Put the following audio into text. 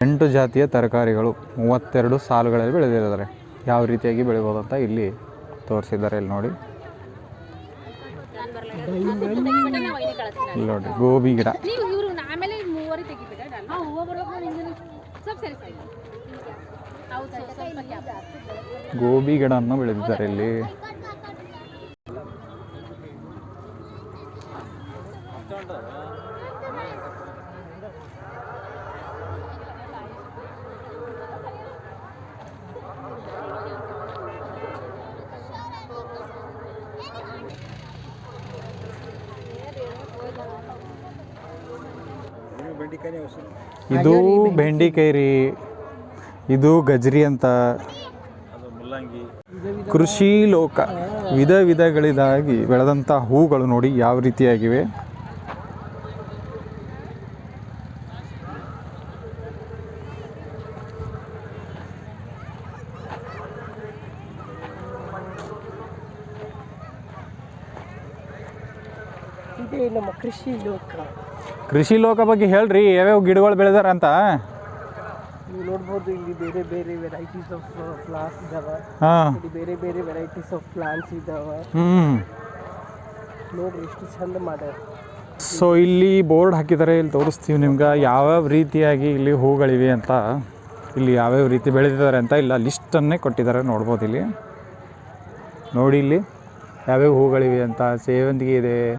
ಎಂಟು ಜಾತಿಯ ತರಕಾರಿಗಳು ಮೂವತ್ತೆರಡು ಸಾಲುಗಳಲ್ಲಿ ಬೆಳೆದಿದ್ದಾರೆ ಯಾವ ರೀತಿಯಾಗಿ ಬೆಳಿಬೋದು ಅಂತ ಇಲ್ಲಿ ತೋರಿಸಿದ್ದಾರೆ ಇಲ್ಲಿ ನೋಡಿ. ಇಲ್ಲಿ ನೋಡಿ, ಗೋಬಿ ಗಿಡ. ಗೋಬಿ ಗಿಡವನ್ನು ಬೆಳೆದಿದ್ದಾರೆ ಇಲ್ಲಿ. ಇದು ಬೆಂಡಿಕಾಯಿ ರೀ. ಇದು ಗಜ್ರಿ ಅಂತ. ಕೃಷಿ ಲೋಕ. ವಿಧ ವಿಧಗಳಿದಾಗಿ ಬೆಳೆದಂಥ ಹೂಗಳು ನೋಡಿ ಯಾವ ರೀತಿಯಾಗಿವೆ. ಇದೇ ನಮ್ಮ ಕೃಷಿ ಲೋಕ. ಕೃಷಿ ಲೋಕ ಬಗ್ಗೆ ಹೇಳ್ರಿ ಯಾವ್ಯಾವ ಗಿಡಗಳು ಬೆಳೆದಾರ ಅಂತ ನೀವು ನೋಡ್ಬೋದು ಇಲ್ಲಿ ಬೇರೆ ಬೇರೆ ವೆರೈಟೀಸ್ ಆಫ್ ಫ್ಲವರ್ಸ್ ಇದಾವೆ. ಹಾಂ. ಇಲ್ಲಿ ಬೇರೆ ಬೇರೆ ವೆರೈಟೀಸ್ ಆಫ್ ಪ್ಲಾಂಟ್ಸ್ ಇದಾವೆ. ನೋಡ್ರಿ ಎಷ್ಟು ಚಂದ ಮಾಡ್ಯಾರ. ಸೊ ಇಲ್ಲಿ ಬೋರ್ಡ್ ಹಾಕಿದ್ದಾರೆ ಇಲ್ಲಿ ತೋರಿಸ್ತೀವಿ ನಿಮ್ಗೆ ಯಾವ್ಯಾವ ರೀತಿಯಾಗಿ ಇಲ್ಲಿ ಹೂಗಳಿವೆ ಅಂತ. ಇಲ್ಲಿ ಯಾವ್ಯಾವ ರೀತಿ ಬೆಳೆದಿದ್ದಾರೆ ಅಂತ ಇಲ್ಲ ಲಿಸ್ಟನ್ನೇ ಕೊಟ್ಟಿದ್ದಾರೆ ನೋಡ್ಬೋದು ಇಲ್ಲಿ. ನೋಡಿ ಇಲ್ಲಿ ಯಾವ್ಯಾವ ಹೂಗಳಿವೆ ಅಂತ ಸೇವಂತಿಗೆ ಇದೆ.